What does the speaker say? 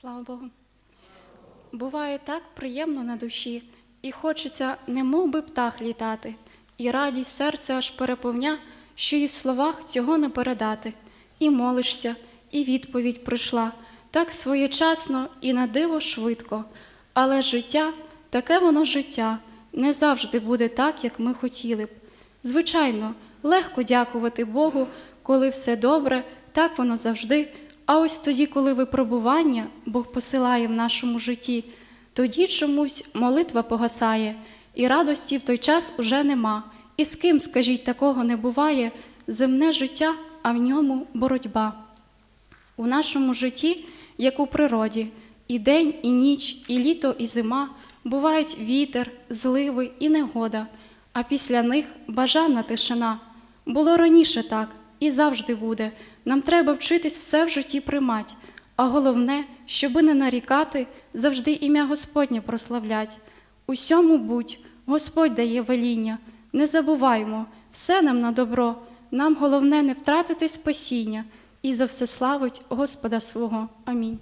Слава Богу. Буває так приємно на душі, і хочеться, немов би птах літати, і радість серця аж переповня, що і в словах цього не передати. І молишся, і відповідь прийшла так своєчасно і на диво швидко. Але життя, таке воно життя, не завжди буде так, як ми хотіли б. Звичайно, легко дякувати Богу, коли все добре, так воно завжди. А ось тоді, коли випробування Бог посилає в нашому житті, тоді чомусь молитва погасає, і радості в той час уже нема. І з ким, скажіть, такого не буває земне життя, а в ньому боротьба. У нашому житті, як у природі, і день, і ніч, і літо, і зима бувають вітер, зливи і негода, а після них бажана тишина. Було раніше так і завжди буде. Нам треба вчитись все в житті приймати, а головне, щоби не нарікати, завжди ім'я Господнє прославлять. Усьому будь, Господь дає веління, не забуваймо, все нам на добро. Нам головне не втратити спасіння і за все славить Господа свого. Амінь.